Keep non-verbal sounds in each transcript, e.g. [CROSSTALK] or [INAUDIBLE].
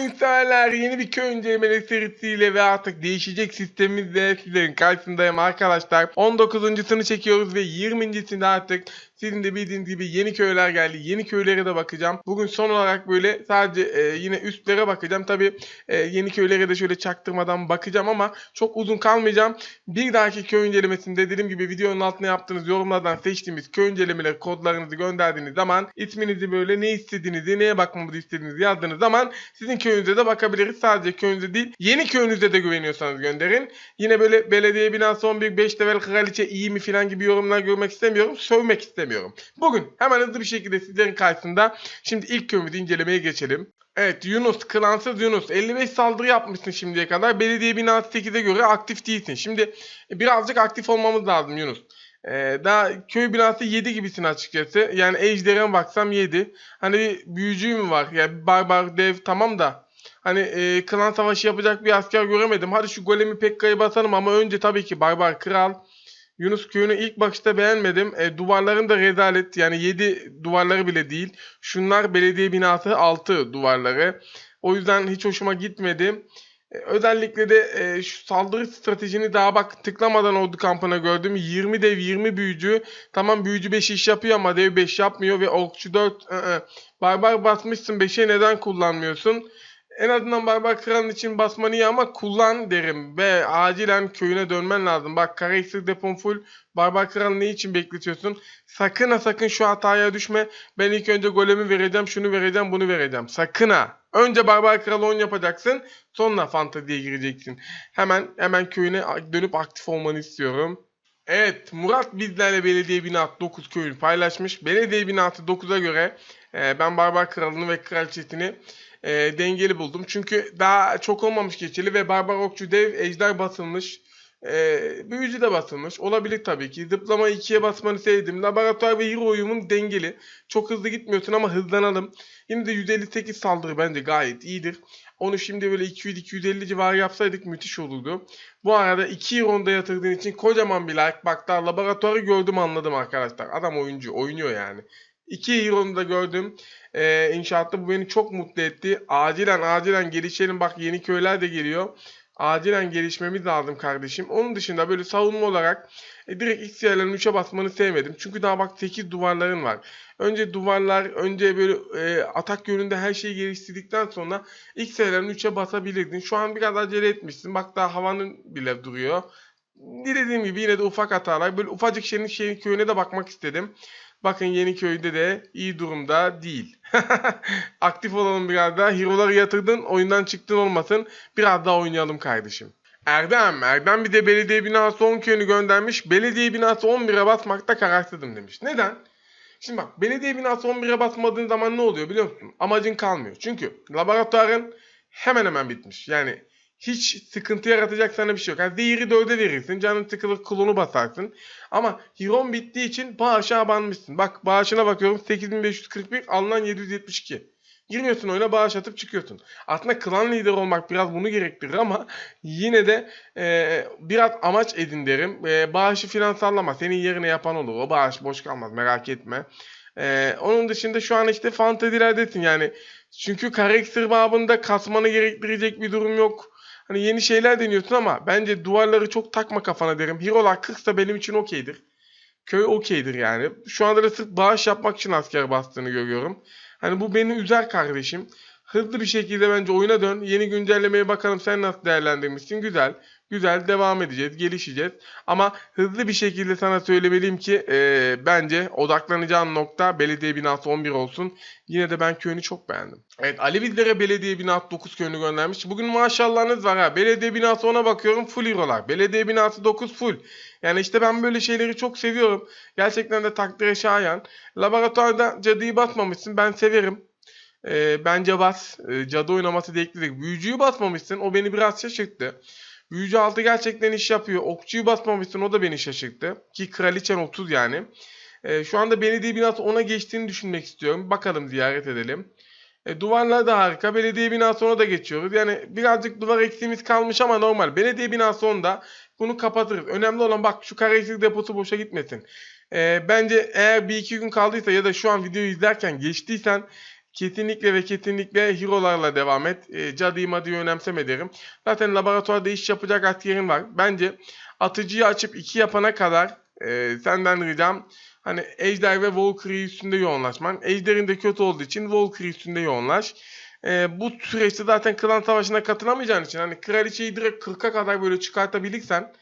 oyunseverler yeni bir köy incelemeli serisiyle ve artık değişecek sistemimizle sizlerin karşısındayım arkadaşlar. 19.sını çekiyoruz ve 20.sinde artık sizin de bildiğiniz gibi yeni köyler geldi. Yeni köylere de bakacağım. Bugün son olarak böyle sadece e, yine üstlere bakacağım. Tabi yeni köylere de şöyle çaktırmadan bakacağım ama çok uzun kalmayacağım. Bir dahaki köy incelemesinde dediğim gibi videonun altına yaptığınız yorumlardan seçtiğimiz köy incelemeleri kodlarınızı gönderdiğiniz zaman isminizi böyle ne istediğinizi, neye bakmamızı istediğinizi yazdığınız zaman sizin köyünüze de bakabiliriz. Sadece köyünüze değil, yeni köyünüze de güveniyorsanız gönderin. Yine böyle belediye binası 11 5 level kraliçe iyi mi falan gibi yorumlar görmek istemiyorum. Sövmek istemiyorum. Bugün hemen hızlı bir şekilde sizlerin karşısında şimdi ilk köyümüzü incelemeye geçelim. Evet Yunus, klansız Yunus. 55 saldırı yapmışsın şimdiye kadar. Belediye binası 8'e göre aktif değilsin. Şimdi birazcık aktif olmamız lazım Yunus. Ee, daha köy binası 7 gibisin açıkçası. Yani ejderha baksam 7. Hani bir büyücü mü var? Yani barbar dev tamam da. Hani e, klan savaşı yapacak bir asker göremedim. Hadi şu golemi Pekka'yı basalım ama önce tabii ki barbar kral. Yunus köyünü ilk bakışta beğenmedim. E, duvarların da rezalet. Yani 7 duvarları bile değil. Şunlar belediye binası 6 duvarları. O yüzden hiç hoşuma gitmedi. E, özellikle de e, şu saldırı stratejini daha bak tıklamadan ordu kampına gördüm. 20 dev 20 büyücü. Tamam büyücü 5 iş yapıyor ama dev 5 yapmıyor ve okçu 4. ı-ı. Barbar basmışsın 5'e neden kullanmıyorsun? En azından Barbar Kral'ın için basman iyi ama kullan derim ve acilen köyüne dönmen lazım. Bak Karaksır depon full. Barbar Kral'ı ne için bekletiyorsun? Sakın ha sakın şu hataya düşme. Ben ilk önce golemi vereceğim, şunu vereceğim, bunu vereceğim. Sakın ha. Önce Barbar Kral'ı 10 yapacaksın. Sonra Fantazi'ye gireceksin. Hemen hemen köyüne dönüp aktif olmanı istiyorum. Evet Murat bizlerle belediye binası 9 köyünü paylaşmış. Belediye binası 9'a göre e, ben Barbar Kralı'nı ve Kraliçesini e, dengeli buldum. Çünkü daha çok olmamış geçeli ve Barbar Okçu Dev Ejder basılmış. E, büyücü de basılmış. Olabilir tabii ki. Zıplama 2'ye basmanı sevdim. Laboratuvar ve hero uyumun dengeli. Çok hızlı gitmiyorsun ama hızlanalım. Yine de 158 saldırı bence gayet iyidir. Onu şimdi böyle 200-250 civarı yapsaydık müthiş olurdu. Bu arada 2 ronda yatırdığın için kocaman bir like. Bak daha laboratuvarı gördüm anladım arkadaşlar. Adam oyuncu. Oynuyor yani. 2 Hero'nu da gördüm. Ee, inşaatta bu beni çok mutlu etti. Acilen acilen gelişelim. Bak yeni köyler de geliyor. Acilen gelişmemiz lazım kardeşim. Onun dışında böyle savunma olarak e, direkt X yerlerini 3'e basmanı sevmedim. Çünkü daha bak 8 duvarların var. Önce duvarlar, önce böyle e, atak yönünde her şeyi geliştirdikten sonra X yerlerini 3'e basabilirdin. Şu an biraz acele etmişsin. Bak daha havanın bile duruyor. Dediğim gibi yine de ufak hatalar. Böyle ufacık şeyin, şeyin köyüne de bakmak istedim. Bakın Yeniköy'de de iyi durumda değil. [LAUGHS] Aktif olalım biraz daha. Hero'ları yatırdın, oyundan çıktın olmasın. Biraz daha oynayalım kardeşim. Erdem, Erdem bir de belediye binası 10 köyünü göndermiş. Belediye binası 11'e basmakta kararsızım demiş. Neden? Şimdi bak belediye binası 11'e basmadığın zaman ne oluyor biliyor musun? Amacın kalmıyor. Çünkü laboratuvarın hemen hemen bitmiş. Yani hiç sıkıntı yaratacak sana bir şey yok. Yani zehiri 4'e verirsin. Canın sıkılır klonu basarsın. Ama Hiron bittiği için bağışa abanmışsın. Bak bağışına bakıyorum 8541 alınan 772. Girmiyorsun oyuna bağış atıp çıkıyorsun. Aslında klan lideri olmak biraz bunu gerektirir ama yine de e, biraz amaç edin derim. E, bağışı finansallama. Senin yerine yapan olur. O bağış boş kalmaz merak etme. E, onun dışında şu an işte fantezilerdesin yani. Çünkü karakter babında kasmanı gerektirecek bir durum yok. Hani yeni şeyler deniyorsun ama bence duvarları çok takma kafana derim. Hero'lar 40 da benim için okeydir. Köy okeydir yani. Şu anda da sırf bağış yapmak için asker bastığını görüyorum. Hani bu beni üzer kardeşim. Hızlı bir şekilde bence oyuna dön. Yeni güncellemeye bakalım sen nasıl değerlendirmişsin. Güzel. Güzel devam edeceğiz, gelişeceğiz. Ama hızlı bir şekilde sana söylemeliyim ki e, bence odaklanacağın nokta belediye binası 11 olsun. Yine de ben köyünü çok beğendim. Evet Ali bizlere belediye binası 9 köyünü göndermiş. Bugün maşallahınız var ha. Belediye binası 10'a bakıyorum full hero'lar. Belediye binası 9 full. Yani işte ben böyle şeyleri çok seviyorum. Gerçekten de takdire şayan. Laboratuvarda cadıyı basmamışsın ben severim. E, bence bas. E, cadı oynaması da ekledik. Büyücüyü basmamışsın o beni biraz şaşırttı. Büyücü altı gerçekten iş yapıyor. Okçuyu basmamışsın o da beni şaşırttı. Ki kraliçen 30 yani. E, şu anda belediye binası ona geçtiğini düşünmek istiyorum. Bakalım ziyaret edelim. E, duvarlar da harika. Belediye binası ona da geçiyoruz. Yani birazcık duvar eksiğimiz kalmış ama normal. Belediye binası onda bunu kapatırız. Önemli olan bak şu kareksizlik deposu boşa gitmesin. E, bence eğer bir iki gün kaldıysa ya da şu an videoyu izlerken geçtiysen Kesinlikle ve kesinlikle hero'larla devam et. E, cadıyı madıyı önemseme derim. Zaten laboratuvarda iş yapacak askerin var. Bence atıcıyı açıp 2 yapana kadar e, senden ricam hani Ejder ve Valkyrie üstünde yoğunlaşman. Ejder'in de kötü olduğu için Valkyrie üstünde yoğunlaş. E, bu süreçte zaten klan savaşına katılamayacağın için hani kraliçeyi direkt 40'a kadar böyle çıkartabilirsen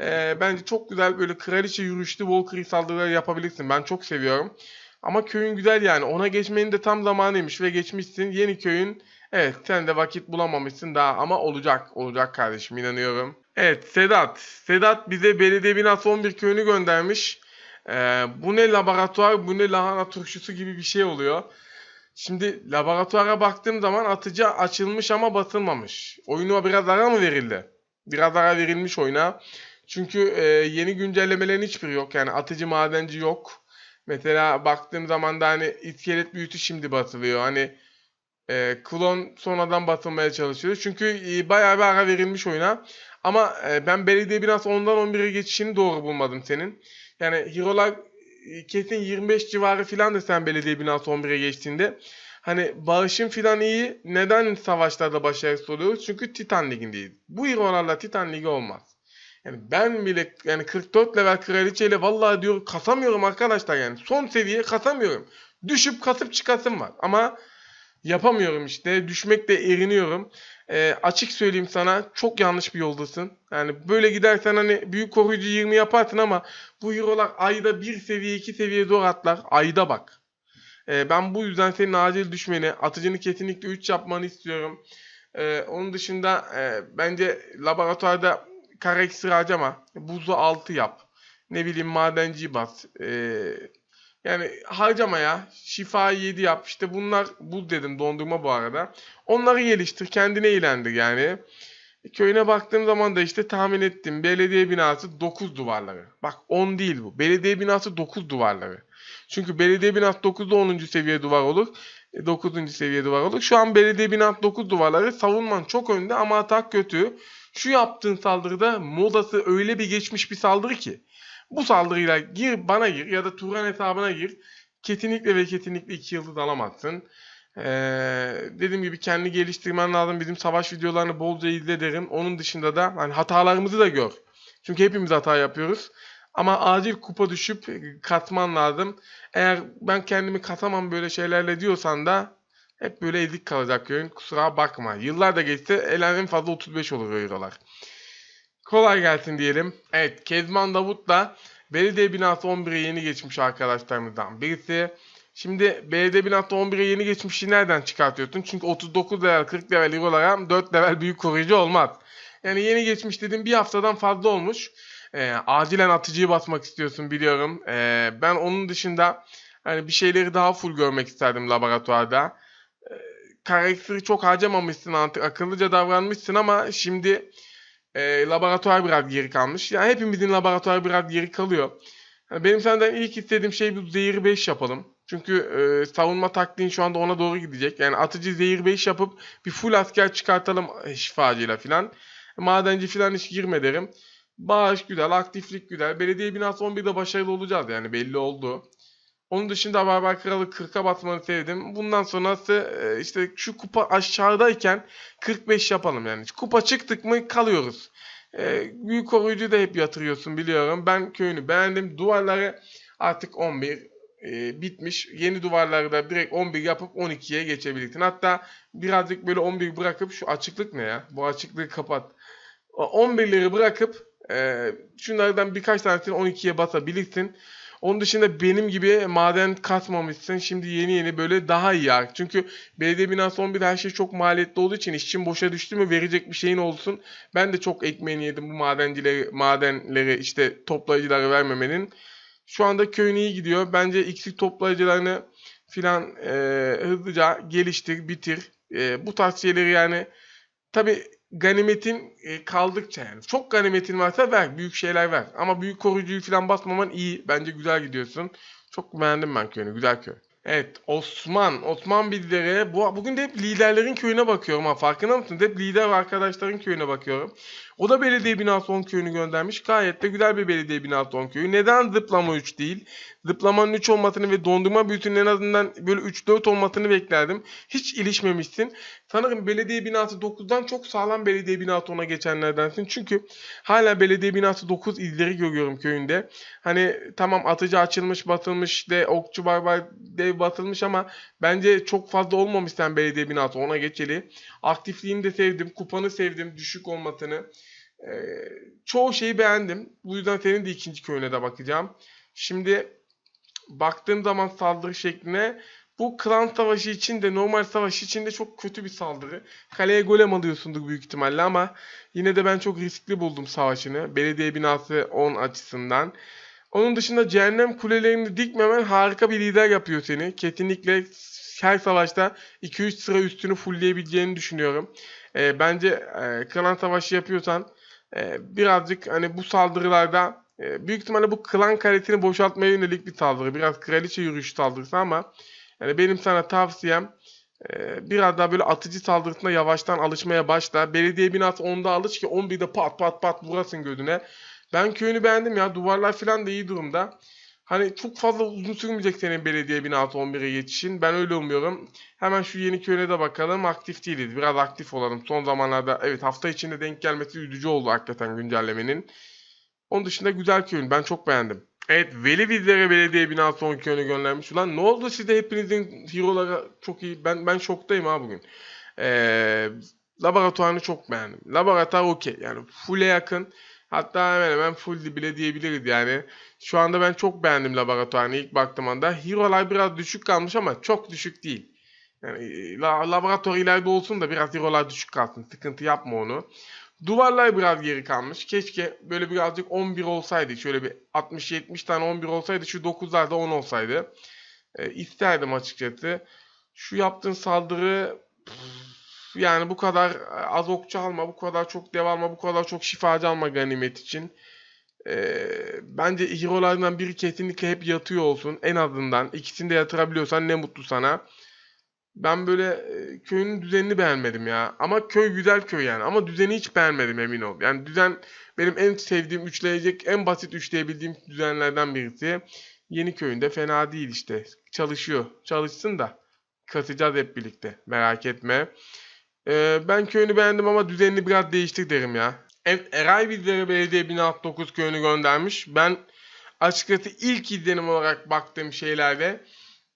e, bence çok güzel böyle kraliçe yürüyüşlü Valkyrie saldırıları yapabilirsin. Ben çok seviyorum. Ama köyün güzel yani. Ona geçmenin de tam zamanıymış ve geçmişsin. Yeni köyün evet sen de vakit bulamamışsın daha ama olacak. Olacak kardeşim inanıyorum. Evet Sedat. Sedat bize belediye binası 11 köyünü göndermiş. Ee, bu ne laboratuvar bu ne lahana turşusu gibi bir şey oluyor. Şimdi laboratuvara baktığım zaman atıcı açılmış ama basılmamış. Oyuna biraz ara mı verildi? Biraz ara verilmiş oyuna. Çünkü e, yeni güncellemelerin hiçbiri yok. Yani atıcı madenci yok. Mesela baktığım zaman da hani iskelet büyütü şimdi basılıyor. Hani e, klon sonradan basılmaya çalışıyor. Çünkü e, bayağı bir ara verilmiş oyuna. Ama e, ben belediye biraz ondan 11'e geçişini doğru bulmadım senin. Yani hero'lar e, kesin 25 civarı filan da sen belediye binası 11'e geçtiğinde. Hani bağışın filan iyi. Neden savaşlarda başarısız oluyoruz? Çünkü Titan Ligi'ndeyiz. Bu hero'larla Titan Ligi olmaz. Yani ben bile yani 44 level kraliçeyle vallahi diyorum kasamıyorum arkadaşlar yani. Son seviye kasamıyorum. Düşüp kasıp çıkasım var. Ama yapamıyorum işte. Düşmekte eriniyorum. Ee, açık söyleyeyim sana çok yanlış bir yoldasın. Yani böyle gidersen hani büyük koruyucu 20 yaparsın ama bu hero'lar ayda bir seviye iki seviye zor atlar. Ayda bak. Ee, ben bu yüzden senin acil düşmeni, atıcını kesinlikle 3 yapmanı istiyorum. Ee, onun dışında e, bence laboratuvarda kara iksir harcama. Buzu 6 yap. Ne bileyim madenci bas. Ee, yani harcama ya. Şifayı 7 yap. İşte bunlar bul dedim dondurma bu arada. Onları geliştir. Kendine eğlendir yani. Köyüne baktığım zaman da işte tahmin ettim. Belediye binası 9 duvarları. Bak 10 değil bu. Belediye binası 9 duvarları. Çünkü belediye binası 9'da 10. seviye duvar olur. 9. seviye duvar olur. Şu an belediye binası 9 duvarları. Savunman çok önde ama atak kötü. Şu yaptığın saldırıda modası öyle bir geçmiş bir saldırı ki. Bu saldırıyla gir bana gir ya da Turan hesabına gir. Kesinlikle ve kesinlikle 2 yıldız alamazsın. Ee, dediğim gibi kendi geliştirmen lazım. Bizim savaş videolarını bolca izle derim. Onun dışında da hani hatalarımızı da gör. Çünkü hepimiz hata yapıyoruz. Ama acil kupa düşüp katman lazım. Eğer ben kendimi katamam böyle şeylerle diyorsan da hep böyle ezik kalacak köyün. Kusura bakma. Yıllar da elen en fazla 35 olur eurolar. Kolay gelsin diyelim. Evet Kezman Davut da belediye binası 11'e yeni geçmiş arkadaşlarımızdan birisi. Şimdi belediye binası 11'e yeni geçmişi nereden çıkartıyorsun? Çünkü 39 level 40 level eurolara 4 level büyük koruyucu olmaz. Yani yeni geçmiş dedim bir haftadan fazla olmuş. Ee, acilen atıcıyı basmak istiyorsun biliyorum. Ee, ben onun dışında hani bir şeyleri daha full görmek isterdim laboratuvarda. Karakteri çok harcamamışsın artık akıllıca davranmışsın ama şimdi e, laboratuvar biraz geri kalmış. Yani hepimizin laboratuvar biraz geri kalıyor. Yani benim senden ilk istediğim şey bu zehir 5 yapalım. Çünkü e, savunma taktiğin şu anda ona doğru gidecek. Yani atıcı zehir 5 yapıp bir full asker çıkartalım e, şifacıyla filan. Madenci filan hiç girme derim. Bağış güzel, aktiflik güzel. Belediye binası 11'de başarılı olacağız yani belli oldu. Onun dışında Barbar Kralı 40'a batmanı sevdim. Bundan sonrası e, işte şu kupa aşağıdayken 45 yapalım yani. Kupa çıktık mı kalıyoruz. E, büyük koruyucu da hep yatırıyorsun biliyorum. Ben köyünü beğendim. Duvarları artık 11 e, bitmiş. Yeni duvarları da direkt 11 yapıp 12'ye geçebilirsin. Hatta birazcık böyle 11 bırakıp şu açıklık ne ya? Bu açıklığı kapat. O 11'leri bırakıp şunlardan birkaç tanesini 12'ye basabilirsin. Onun dışında benim gibi maden kasmamışsın. Şimdi yeni yeni böyle daha iyi. Çünkü belediye binası 11 her şey çok maliyetli olduğu için işçin boşa düştü mü verecek bir şeyin olsun. Ben de çok ekmeğini yedim bu madencileri, madenleri işte toplayıcıları vermemenin. Şu anda köyün iyi gidiyor. Bence iksir toplayıcılarını filan e, hızlıca geliştir, bitir. E, bu tarz şeyleri yani tabi ganimetin e, kaldıkça yani. Çok ganimetin varsa ver. Büyük şeyler ver. Ama büyük koruyucuyu falan basmaman iyi. Bence güzel gidiyorsun. Çok beğendim ben köyünü. Güzel köy. Evet Osman. Osman bizlere bu, bugün de hep liderlerin köyüne bakıyorum ha farkında mısınız? Hep lider arkadaşların köyüne bakıyorum. O da belediye binası 10 köyünü göndermiş. Gayet de güzel bir belediye binası 10 köyü. Neden zıplama 3 değil? Zıplamanın 3 olmasını ve dondurma büyütünün en azından böyle 3-4 olmasını beklerdim. Hiç ilişmemişsin. Sanırım belediye binası 9'dan çok sağlam belediye binası 10'a geçenlerdensin. Çünkü hala belediye binası 9 izleri görüyorum köyünde. Hani tamam atıcı açılmış, batılmış de okçu barbar dev batılmış ama bence çok fazla olmamış sen belediye binası 10'a geçeli. Aktifliğini de sevdim, kupanı sevdim, düşük olmasını. Ee, çoğu şeyi beğendim. Bu yüzden senin de ikinci köyüne de bakacağım. Şimdi baktığım zaman saldırı şekline bu klan savaşı için de normal savaş için de çok kötü bir saldırı. Kaleye golem alıyorsundur büyük ihtimalle ama yine de ben çok riskli buldum savaşını. Belediye binası 10 açısından. Onun dışında cehennem kulelerini dikmemen harika bir lider yapıyor seni. Kesinlikle her savaşta 2-3 sıra üstünü fullleyebileceğini düşünüyorum. Ee, bence e, klan savaşı yapıyorsan e, birazcık hani bu saldırılarda e, büyük ihtimalle bu klan karesini boşaltmaya yönelik bir saldırı. Biraz kraliçe yürüyüşü saldırısı ama yani benim sana tavsiyem e, biraz daha böyle atıcı saldırısına yavaştan alışmaya başla. Belediye binası 10'da alış ki 11'de pat pat pat vurasın gözüne. Ben köyünü beğendim ya. Duvarlar falan da iyi durumda. Hani çok fazla uzun sürmeyecek senin belediye binası 11'e geçişin. Ben öyle umuyorum. Hemen şu yeni köyüne de bakalım. Aktif değiliz. Biraz aktif olalım. Son zamanlarda evet hafta içinde denk gelmesi üzücü oldu hakikaten güncellemenin. Onun dışında güzel köyün. Ben çok beğendim. Evet Veli bizlere belediye binası 10 köyüne göndermiş. Ulan ne oldu sizde hepinizin hero'ları çok iyi. Ben ben şoktayım ha bugün. Ee, laboratuvarını çok beğendim. Laboratuvar okey. Yani full'e yakın. Hatta hemen hemen full bile diyebiliriz yani. Şu anda ben çok beğendim laboratuvarını ilk baktığım anda. Hero'lar biraz düşük kalmış ama çok düşük değil. Yani la, laboratuvar ileride olsun da biraz hero'lar düşük kalsın. Sıkıntı yapma onu. Duvarlar biraz geri kalmış. Keşke böyle birazcık 11 olsaydı. Şöyle bir 60-70 tane 11 olsaydı. Şu 9'lar da 10 olsaydı. E, isterdim açıkçası. Şu yaptığın saldırı yani bu kadar az okçu alma, bu kadar çok dev alma, bu kadar çok şifacı alma ganimet için. Ee, bence hero'lardan biri kesinlikle hep yatıyor olsun. En azından ikisini de yatırabiliyorsan ne mutlu sana. Ben böyle e, köyün düzenini beğenmedim ya. Ama köy güzel köy yani. Ama düzeni hiç beğenmedim emin ol. Yani düzen benim en sevdiğim üçleyecek, en basit üçleyebildiğim düzenlerden birisi. Yeni köyünde fena değil işte. Çalışıyor. Çalışsın da. Katacağız hep birlikte. Merak etme. Ee, ben köyünü beğendim ama düzenini biraz değiştir derim ya. Eray bizlere belediye 1069 köyünü göndermiş. Ben açıkçası ilk izlenim olarak baktığım şeylerde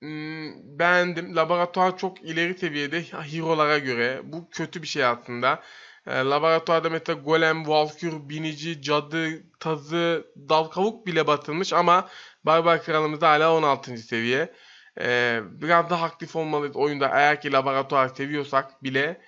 hmm, beğendim. Laboratuvar çok ileri seviyede hero'lara göre. Bu kötü bir şey aslında. E, laboratuvarda mesela golem, valkür, binici, cadı, tazı, dal kavuk bile batılmış ama barbar kralımız hala 16. seviye. E, biraz daha aktif olmalıyız oyunda eğer ki laboratuvar seviyorsak bile.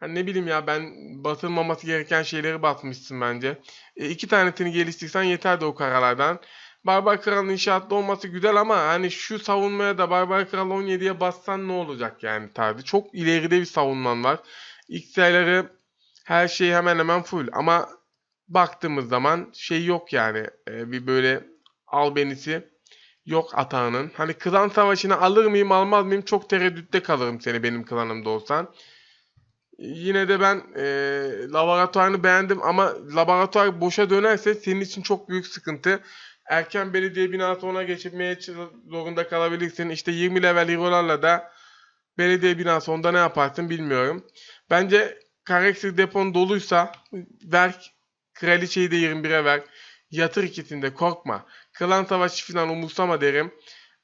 Hani ne bileyim ya ben batılmaması gereken şeyleri batmışsın bence. E, iki tanesini geliştirsen yeter de o karalardan. Barbar Kral inşaatlı olması güzel ama hani şu savunmaya da Barbar Kral 17'ye bassan ne olacak yani tarzı. Çok ileride bir savunman var. XL'leri her şey hemen hemen full ama baktığımız zaman şey yok yani e, bir böyle albenisi yok atağının. Hani klan savaşını alır mıyım almaz mıyım çok tereddütte kalırım seni benim klanımda olsan. Yine de ben e, laboratuvarını beğendim ama laboratuvar boşa dönerse senin için çok büyük sıkıntı. Erken belediye binası ona geçirmeye zorunda kalabilirsin. İşte 20 level hero'larla da belediye binası onda ne yaparsın bilmiyorum. Bence karakter depon doluysa ver kraliçeyi de 21'e ver. Yatır ikisinde korkma. Klan savaşı falan umursama derim.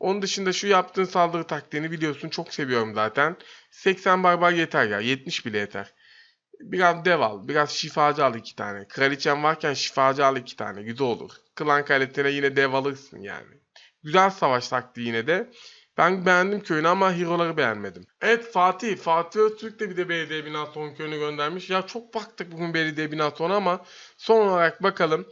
Onun dışında şu yaptığın saldırı taktiğini biliyorsun. Çok seviyorum zaten. 80 barbar yeter ya. 70 bile yeter. Biraz dev al. Biraz şifacı al iki tane. Kraliçen varken şifacı al iki tane. Güzel olur. Klan kalitene yine dev alırsın yani. Güzel savaş taktiği yine de. Ben beğendim köyünü ama hero'ları beğenmedim. Evet Fatih. Fatih Öztürk de bir de belediye binası 10 köyünü göndermiş. Ya çok baktık bugün belediye binası 10 ama son olarak bakalım.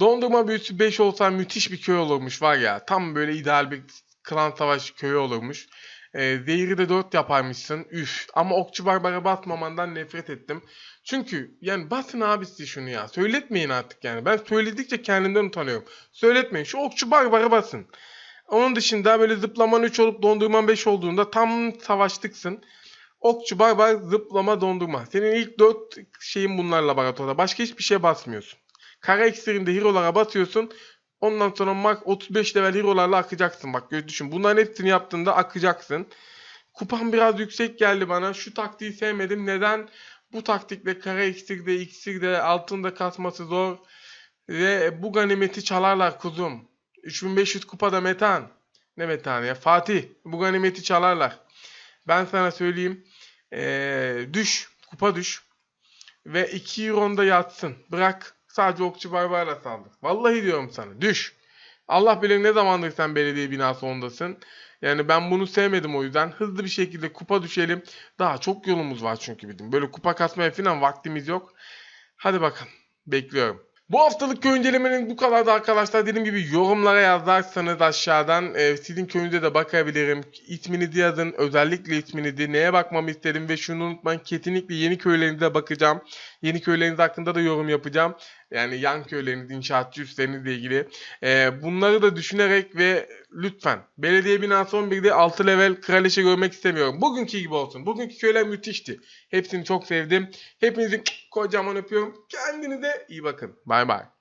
Dondurma büyüsü 5 olsa müthiş bir köy olurmuş var ya. Tam böyle ideal bir klan savaş köyü olurmuş. E, zehri de 4 yaparmışsın. Üf. Ama okçu barbara basmamandan nefret ettim. Çünkü yani basın abisi şunu ya. Söyletmeyin artık yani. Ben söyledikçe kendimden utanıyorum. Söyletmeyin. Şu okçu barbara basın. Onun dışında böyle zıplaman 3 olup dondurman 5 olduğunda tam savaştıksın. Okçu bay zıplama dondurma. Senin ilk 4 şeyin bunlar laboratuvarda. Başka hiçbir şeye basmıyorsun. Kara iksirinde hero'lara basıyorsun. Ondan sonra mak 35 level hero'larla akacaksın. Bak düşün. Bunların hepsini yaptığında akacaksın. Kupam biraz yüksek geldi bana. Şu taktiği sevmedim. Neden? Bu taktikle kara iksirde, iksirde, altında kasması zor. Ve bu ganimeti çalarlar kuzum. 3500 kupada metan. Ne metanı ya? Fatih. Bu ganimeti çalarlar. Ben sana söyleyeyim. Ee, düş. Kupa düş. Ve 2 euronda yatsın. Bırak. Sadece okçu barbarla saldır. Vallahi diyorum sana. Düş. Allah bilir ne zamandır sen belediye binası ondasın. Yani ben bunu sevmedim o yüzden. Hızlı bir şekilde kupa düşelim. Daha çok yolumuz var çünkü bizim. Böyle kupa kasmaya falan vaktimiz yok. Hadi bakalım. Bekliyorum. Bu haftalık köy incelemenin bu kadar da arkadaşlar. Dediğim gibi yorumlara yazarsanız aşağıdan e, sizin köyünüze de bakabilirim. İsminizi yazın. Özellikle isminizi. Neye bakmamı istedim ve şunu unutmayın. Kesinlikle yeni köylerinize bakacağım. Yeni köyleriniz hakkında da yorum yapacağım. Yani yan köyleriniz, inşaatçı üstlerinizle ilgili. E, bunları da düşünerek ve lütfen belediye binası 11'de 6 level kraliçe görmek istemiyorum. Bugünkü gibi olsun. Bugünkü köyler müthişti. Hepsini çok sevdim. Hepinizi kocaman öpüyorum. Kendinize iyi bakın. Bay bay.